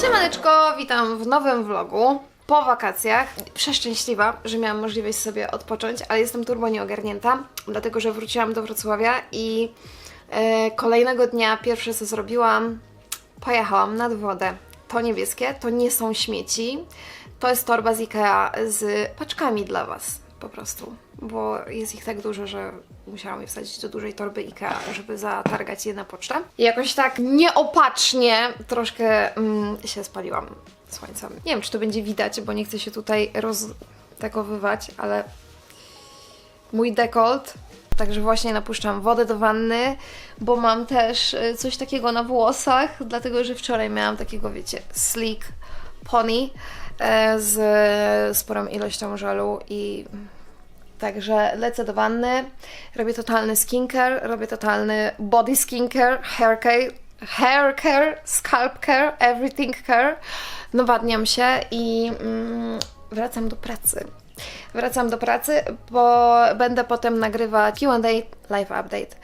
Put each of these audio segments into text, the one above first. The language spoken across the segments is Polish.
Siemaneczko, witam w nowym vlogu po wakacjach. Przeszczęśliwa, że miałam możliwość sobie odpocząć, ale jestem turbo nieogarnięta, dlatego że wróciłam do Wrocławia i e, kolejnego dnia pierwsze co zrobiłam, pojechałam nad wodę. To niebieskie, to nie są śmieci, to jest torba z Ikea z paczkami dla Was po prostu, bo jest ich tak dużo, że musiałam je wsadzić do dużej torby Ikea, żeby zatargać je na pocztę. Jakoś tak nieopatrznie troszkę mm, się spaliłam słońcem. Nie wiem, czy to będzie widać, bo nie chcę się tutaj roztekowywać, ale mój dekolt. Także właśnie napuszczam wodę do wanny, bo mam też y, coś takiego na włosach, dlatego że wczoraj miałam takiego, wiecie, sleek pony z sporą ilością żelu i Także lecę do wanny, robię totalny skincare, robię totalny body skincare, hair care, hair care, scalp care, everything care. Nawadniam się i mm, wracam do pracy. Wracam do pracy, bo będę potem nagrywać Q&A live update.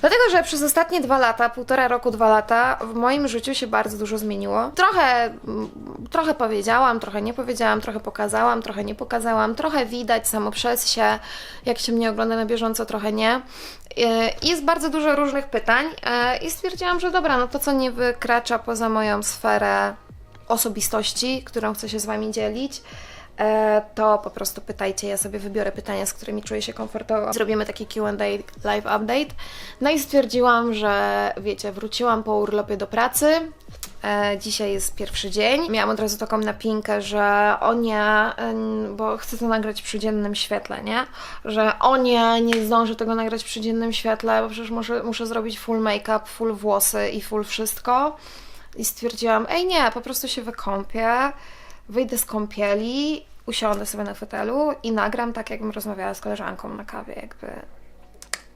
Dlatego, że przez ostatnie dwa lata, półtora roku, dwa lata, w moim życiu się bardzo dużo zmieniło. Trochę, mm, trochę powiedziałam, trochę nie powiedziałam, trochę pokazałam, trochę nie pokazałam, trochę widać samo przez się, jak się mnie ogląda na bieżąco, trochę nie. Yy, Jest bardzo dużo różnych pytań yy, i stwierdziłam, że dobra, no to co nie wykracza poza moją sferę osobistości, którą chcę się z Wami dzielić, e, to po prostu pytajcie. Ja sobie wybiorę pytania, z którymi czuję się komfortowo. Zrobimy taki QA live update. No i stwierdziłam, że wiecie, wróciłam po urlopie do pracy. E, dzisiaj jest pierwszy dzień. Miałam od razu taką napinkę, że o nie, bo chcę to nagrać przy dziennym świetle, nie? Że o nie, nie zdążę tego nagrać przy dziennym świetle, bo przecież muszę, muszę zrobić full make-up, full włosy i full wszystko. I stwierdziłam, ej nie, po prostu się wykąpię, wyjdę z kąpieli, usiądę sobie na fotelu i nagram tak, jakbym rozmawiała z koleżanką na kawie, jakby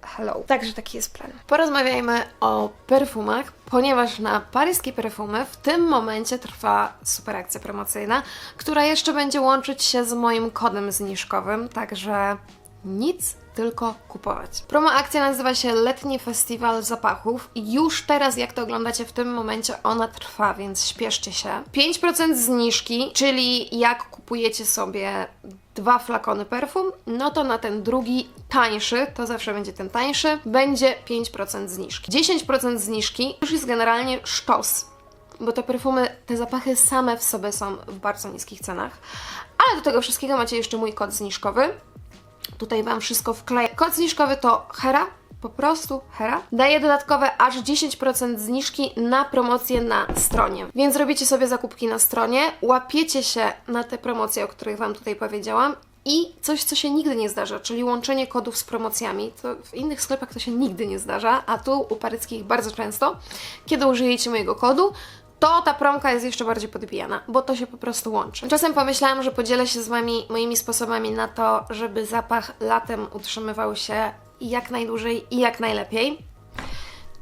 hello. Także taki jest plan. Porozmawiajmy o perfumach, ponieważ na paryskie perfumy w tym momencie trwa super akcja promocyjna, która jeszcze będzie łączyć się z moim kodem zniżkowym, także nic tylko kupować. Promo akcja nazywa się Letni Festiwal Zapachów i już teraz, jak to oglądacie w tym momencie, ona trwa, więc śpieszcie się. 5% zniżki, czyli jak kupujecie sobie dwa flakony perfum, no to na ten drugi tańszy, to zawsze będzie ten tańszy, będzie 5% zniżki. 10% zniżki już jest generalnie sztos bo te perfumy, te zapachy same w sobie są w bardzo niskich cenach. Ale do tego wszystkiego macie jeszcze mój kod zniżkowy. Tutaj Wam wszystko wkleję. Kod zniżkowy to HERA, po prostu HERA. Daje dodatkowe aż 10% zniżki na promocje na stronie. Więc robicie sobie zakupki na stronie, łapiecie się na te promocje, o których Wam tutaj powiedziałam i coś, co się nigdy nie zdarza, czyli łączenie kodów z promocjami. To w innych sklepach to się nigdy nie zdarza, a tu u paryckich bardzo często. Kiedy użyjecie mojego kodu, to ta promka jest jeszcze bardziej podbijana, bo to się po prostu łączy. Czasem pomyślałam, że podzielę się z Wami moimi sposobami na to, żeby zapach latem utrzymywał się jak najdłużej i jak najlepiej.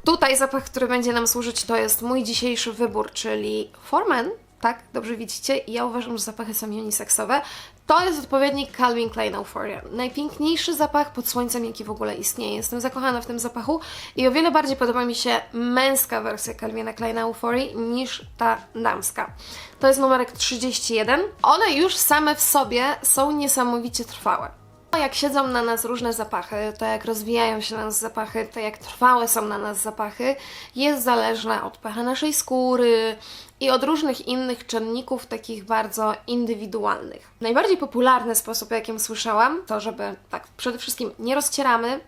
Tutaj zapach, który będzie nam służyć, to jest mój dzisiejszy wybór, czyli Forman. Tak, dobrze widzicie. I ja uważam, że zapachy są uniseksowe. To jest odpowiednik Calvin Klein Euphoria. Najpiękniejszy zapach pod słońcem, jaki w ogóle istnieje. Jestem zakochana w tym zapachu i o wiele bardziej podoba mi się męska wersja Calvina Kleina Euphorii niż ta damska. To jest numerek 31. One już same w sobie są niesamowicie trwałe. To jak siedzą na nas różne zapachy, to jak rozwijają się na nas zapachy, to jak trwałe są na nas zapachy, jest zależne od pH naszej skóry i od różnych innych czynników, takich bardzo indywidualnych. Najbardziej popularny sposób, jakim słyszałam, to żeby tak przede wszystkim nie rozcieramy.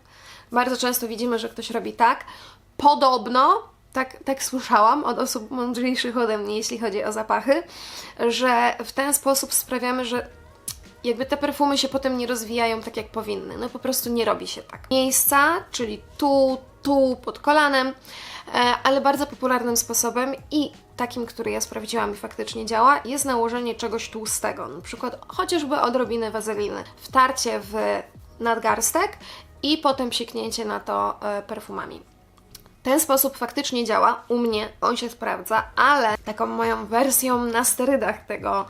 Bardzo często widzimy, że ktoś robi tak. Podobno tak, tak słyszałam od osób mądrzejszych ode mnie, jeśli chodzi o zapachy, że w ten sposób sprawiamy, że jakby te perfumy się potem nie rozwijają tak jak powinny. No po prostu nie robi się tak. Miejsca, czyli tu, tu, pod kolanem, e, ale bardzo popularnym sposobem i takim, który ja sprawdziłam i faktycznie działa, jest nałożenie czegoś tłustego. Na przykład chociażby odrobinę wazeliny. Wtarcie w nadgarstek i potem psiknięcie na to e, perfumami. Ten sposób faktycznie działa, u mnie on się sprawdza, ale taką moją wersją na sterydach tego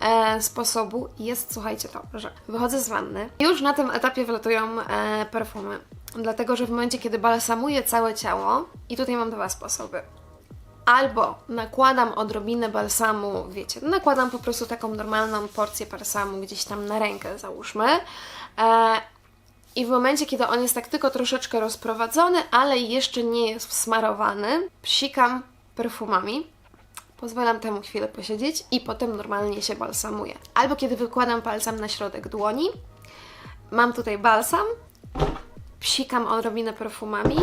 e, sposobu jest, słuchajcie to, że wychodzę z wanny, już na tym etapie wlatują e, perfumy, dlatego że w momencie, kiedy balsamuję całe ciało, i tutaj mam dwa sposoby. albo nakładam odrobinę balsamu, wiecie, nakładam po prostu taką normalną porcję balsamu gdzieś tam na rękę, załóżmy. E, I w momencie, kiedy on jest tak tylko troszeczkę rozprowadzony, ale jeszcze nie jest wsmarowany, psikam perfumami. Pozwalam temu chwilę posiedzieć i potem normalnie się balsamuję. Albo kiedy wykładam palcem na środek dłoni, mam tutaj balsam, psikam odrobinę perfumami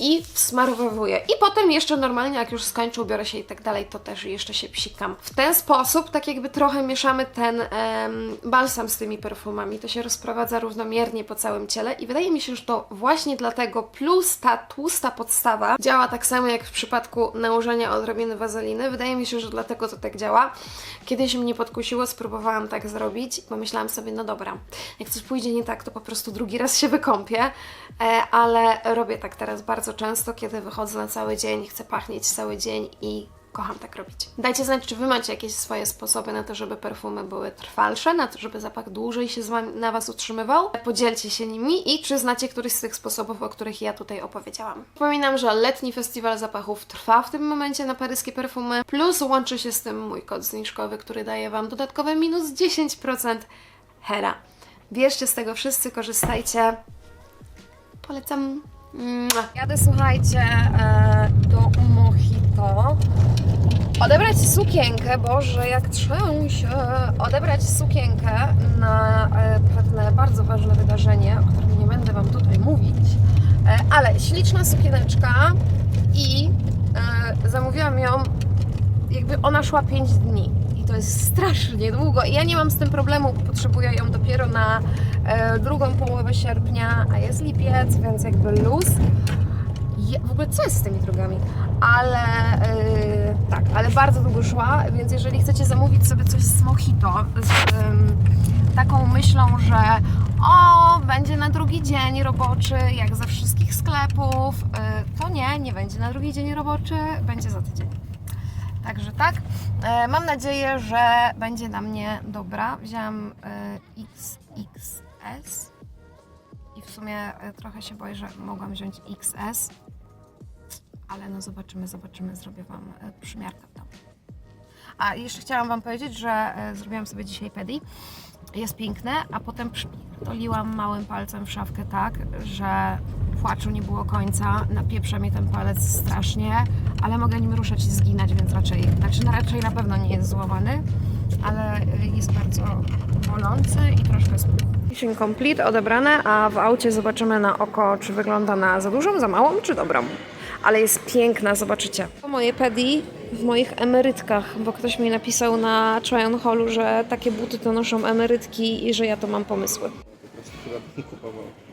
i wsmarowywuję. I potem jeszcze normalnie, jak już skończę, ubiorę się i tak dalej, to też jeszcze się psikam. W ten sposób, tak jakby trochę mieszamy ten em, balsam z tymi perfumami. To się rozprowadza równomiernie po całym ciele i wydaje mi się, że to właśnie dlatego plus ta tłusta podstawa działa tak samo jak w przypadku nałożenia odrobiny wazeliny. Wydaje mi się, że dlatego to tak działa. Kiedyś mnie podkusiło, spróbowałam tak zrobić pomyślałam sobie, no dobra, jak coś pójdzie nie tak, to po prostu drugi raz się wykąpię, e, ale robię tak teraz bardzo często, kiedy wychodzę na cały dzień, chcę pachnieć cały dzień i kocham tak robić. Dajcie znać, czy Wy macie jakieś swoje sposoby na to, żeby perfumy były trwalsze, na to, żeby zapach dłużej się na Was utrzymywał. Podzielcie się nimi i czy znacie któryś z tych sposobów, o których ja tutaj opowiedziałam. Przypominam, że letni festiwal zapachów trwa w tym momencie na paryskie perfumy, plus łączy się z tym mój kod zniżkowy, który daje Wam dodatkowe minus 10% Hera. Bierzcie z tego wszyscy, korzystajcie. Polecam. Jadę, słuchajcie, e, do Mojito. Odebrać sukienkę, Boże, jak trzęsie. Odebrać sukienkę na e, pewne bardzo ważne wydarzenie, o którym nie będę Wam tutaj mówić. E, ale śliczna sukieneczka i zamówiłam ją, jakby ona szła 5 dni. To jest strasznie długo. I ja nie mam z tym problemu, bo potrzebuję ją dopiero na e, drugą połowę sierpnia, a jest lipiec, więc jakby luz. W ogóle co jest z tymi drogami? Ale yy, tak, ale bardzo długo szła, więc jeżeli chcecie zamówić sobie coś z mojito, z ym, taką myślą, że o, będzie na drugi dzień roboczy, jak ze wszystkich sklepów, yy, to nie, nie będzie na drugi dzień roboczy, będzie za tydzień. Także tak, e, mam nadzieję, że będzie na mnie dobra. Wzięłam e, XXS i w sumie e, trochę się boję, że mogłam wziąć XS, ale no zobaczymy, zobaczymy, zrobię Wam przymiarkę w domu. A jeszcze chciałam Wam powiedzieć, że zrobiłam sobie dzisiaj pedi. Jest piękne, a potem przypierdoliłam małym palcem w szafkę tak, że płaczu nie było końca, napieprza mnie ten palec strasznie, ale mogę nim ruszać i zginać, więc raczej, znaczy no raczej na pewno nie jest złamany, ale jest bardzo bolący i troszkę spuch. Mission complete, odebrane, a w aucie zobaczymy na oko, czy wygląda na za dużą, za małą, czy dobrą. Ale jest piękna, zobaczycie. Moje pedi w moich emerytkach, bo ktoś mi napisał na try on hallu, że takie buty to noszą emerytki i że ja to mam pomysły. Po prostu chyba bym kupował.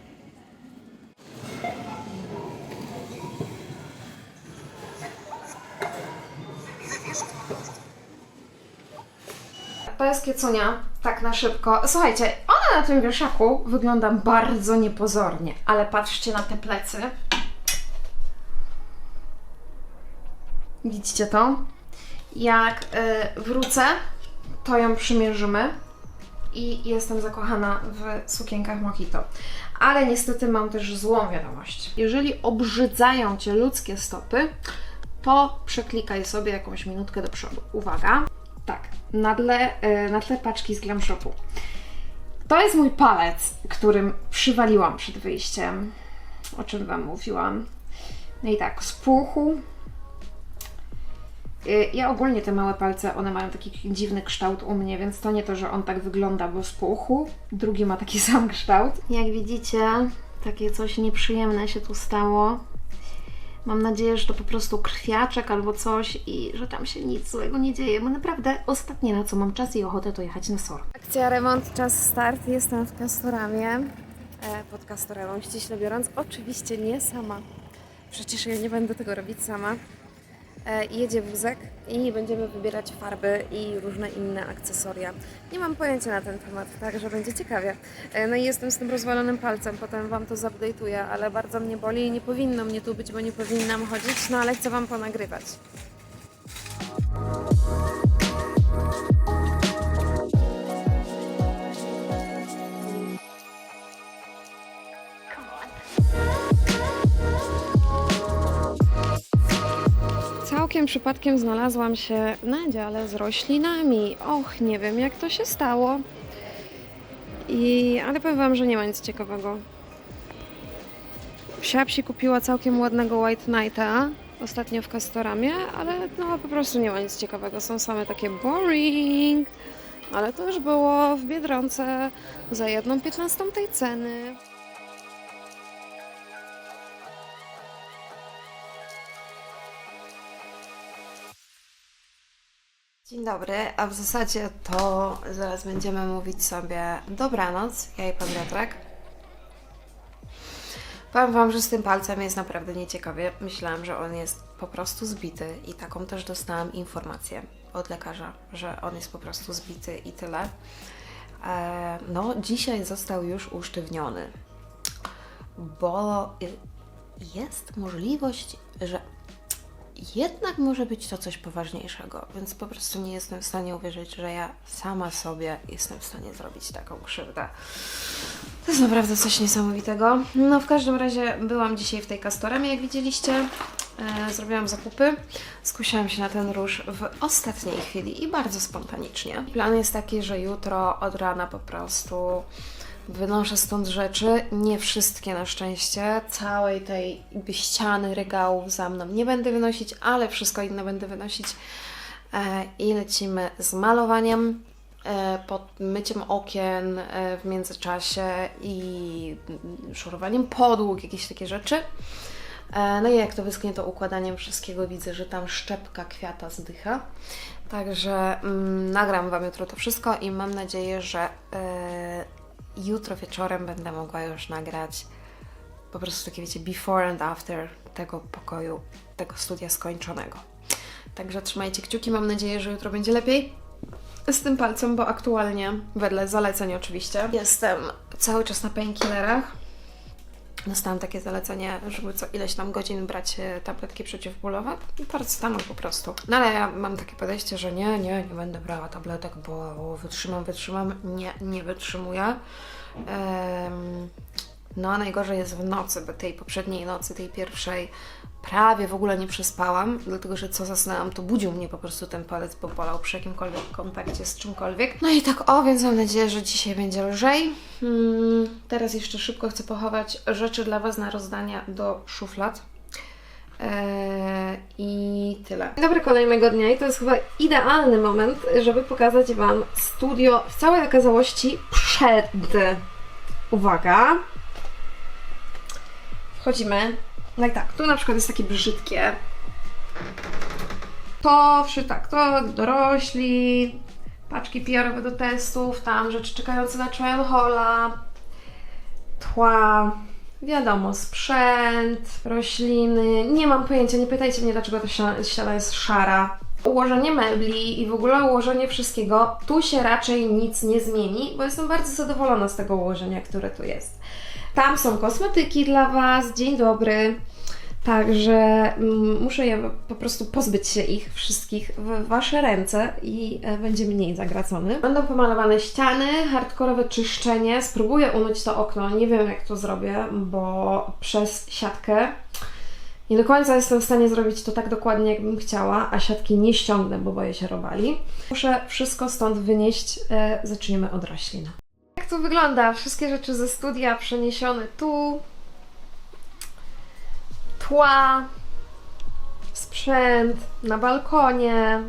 To jest kiecunia, tak na szybko. Słuchajcie, ona na tym wieszaku wygląda bardzo niepozornie, ale patrzcie na te plecy. Widzicie to? Jak y, wrócę, to ją przymierzymy i jestem zakochana w sukienkach Mojito. Ale niestety mam też złą wiadomość. Jeżeli obrzydzają Cię ludzkie stopy, to przeklikaj sobie jakąś minutkę do przodu. Uwaga. Tak, na tle, y, na tle paczki z Glam Shopu. To jest mój palec, którym przywaliłam przed wyjściem, o czym Wam mówiłam. No i tak, spuchu. Y, Ja ogólnie te małe palce, one mają taki dziwny kształt u mnie, więc to nie to, że on tak wygląda, bo spuchu. Drugi ma taki sam kształt. Jak widzicie, takie coś nieprzyjemne się tu stało. Mam nadzieję, że to po prostu krwiaczek albo coś i że tam się nic złego nie dzieje, bo naprawdę ostatnie na co mam czas i ochotę to jechać na SOR. Akcja remont, czas start. Jestem w Castoramie. E, pod Castoramą, ściśle biorąc. Oczywiście nie sama. Przecież ja nie będę tego robić sama. E, jedzie wózek i będziemy wybierać farby i różne inne akcesoria. Nie mam pojęcia na ten temat, także będzie ciekawie. E, No i jestem z tym rozwalonym palcem, potem Wam to zupdate'uję, ale bardzo mnie boli i nie powinno mnie tu być, bo nie powinnam chodzić, no ale chcę Wam ponagrywać. Całkiem przypadkiem znalazłam się na dziale z roślinami. Och, nie wiem jak to się stało. I, ale powiem wam, że nie ma nic ciekawego. Psiapsi kupiła całkiem ładnego White Knighta ostatnio w Castoramie, ale no po prostu nie ma nic ciekawego. Są same takie boring. Ale to już było w Biedronce za jedną piętnastą tej ceny. Dzień dobry, a w zasadzie to zaraz będziemy mówić sobie dobranoc, ja i pan Piotrek. Powiem Wam, że z tym palcem jest naprawdę nieciekawie. Myślałam, że on jest po prostu zbity i taką też dostałam informację od lekarza, że on jest po prostu zbity i tyle. E, no, dzisiaj został już usztywniony, bo jest możliwość, że jednak może być to coś poważniejszego, więc po prostu nie jestem w stanie uwierzyć, że ja sama sobie jestem w stanie zrobić taką krzywdę. To jest naprawdę coś niesamowitego. No w każdym razie byłam dzisiaj w tej Castoramie, jak widzieliście. E, zrobiłam zakupy. Skusiłam się na ten róż w ostatniej chwili i bardzo spontanicznie. Plan jest taki, że jutro od rana po prostu wynoszę stąd rzeczy. Nie wszystkie na szczęście. Całej tej ściany regałów za mną nie będę wynosić, ale wszystko inne będę wynosić. E, I lecimy z malowaniem e, pod myciem okien e, w międzyczasie i szorowaniem podłóg, jakieś takie rzeczy. No i jak to wyschnie, to układaniem wszystkiego widzę, że tam szczepka kwiata zdycha. Także mm, nagram Wam jutro to wszystko i mam nadzieję, że jutro wieczorem będę mogła już nagrać po prostu takie, wiecie, before and after tego pokoju, tego studia skończonego. Także trzymajcie kciuki, mam nadzieję, że jutro będzie lepiej z tym palcem, bo aktualnie, wedle zaleceń oczywiście, jestem cały czas na painkillerach. Dostałam takie zalecenie, żeby co ileś tam godzin brać e, tabletki przeciwbólowe. Paracetamol po prostu. No ale ja mam takie podejście, że nie, nie, nie będę brała tabletek, bo wytrzymam, wytrzymam. Nie, nie wytrzymuję. Em, no a najgorzej jest w nocy, bo tej poprzedniej nocy, tej pierwszej, prawie w ogóle nie przespałam, dlatego że co zasnęłam, to budził mnie po prostu ten palec, bo bolał przy jakimkolwiek kontakcie z czymkolwiek. No i tak o, więc mam nadzieję, że dzisiaj będzie lżej. Hmm, teraz jeszcze szybko chcę pochować rzeczy dla Was na rozdania do szuflad. Eee, I tyle. Dobry kolejnego dnia i to jest chyba idealny moment, żeby pokazać Wam studio w całej okazałości przed. Uwaga. Wchodzimy. No i tak, tu na przykład jest takie brzydkie. To wszy tak, to dorośli, paczki PR-owe do testów, tam rzeczy czekające na try and hola, tła, wiadomo, sprzęt, rośliny. Nie mam pojęcia, nie pytajcie mnie, dlaczego ta ściana jest szara. Ułożenie mebli i w ogóle ułożenie wszystkiego, tu się raczej nic nie zmieni, bo jestem bardzo zadowolona z tego ułożenia, które tu jest. Tam są kosmetyki dla Was, dzień dobry. Także mm, muszę je po prostu pozbyć się ich wszystkich w Wasze ręce i e, będzie mniej zagracony. Będą pomalowane ściany, hardkorowe czyszczenie. Spróbuję umyć to okno. Nie wiem jak to zrobię, bo przez siatkę nie do końca jestem w stanie zrobić to tak dokładnie, jakbym chciała, a siatki nie ściągnę, bo boję się robali. Muszę wszystko stąd wynieść. E, zaczniemy od roślin. Jak to wygląda? Wszystkie rzeczy ze studia przeniesione tu. Tła, sprzęt na balkonie.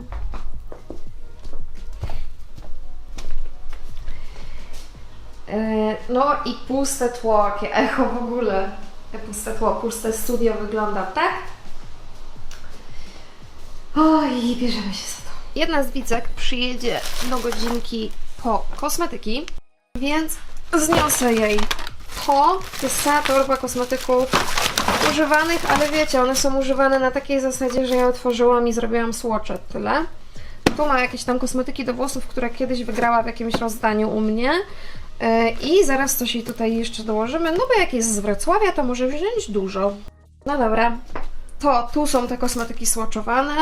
E, No i puste tło, jakie echo w ogóle. Puste tło, puste studio wygląda, tak? Oj, bierzemy się za to. Jedna z widzek przyjedzie do godzinki po kosmetyki, więc zniosę jej to. To jest cała torba kosmetyków używanych, ale wiecie, one są używane na takiej zasadzie, że ja otworzyłam i zrobiłam swatche, tyle. Tu ma jakieś tam kosmetyki do włosów, które kiedyś wygrała w jakimś rozdaniu u mnie. Yy, I zaraz coś jej tutaj jeszcze dołożymy, no bo jak jest z Wrocławia, to może wziąć dużo. No dobra, to tu są te kosmetyki swatchowane,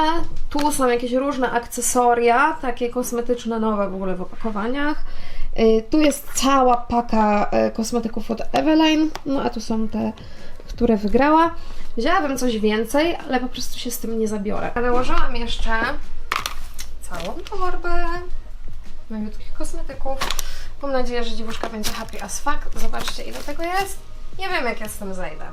tu są jakieś różne akcesoria, takie kosmetyczne, nowe w ogóle w opakowaniach. Yy, Tu jest cała paka yy, kosmetyków od Eveline, no a tu są te, które wygrała. Wzięłabym coś więcej, ale po prostu się z tym nie zabiorę. Nałożyłam jeszcze całą torbę nowiutkich kosmetyków. Mam nadzieję, że dziewuszka będzie happy as fuck. Zobaczcie ile tego jest. Nie wiem jak ja z tym zejdę.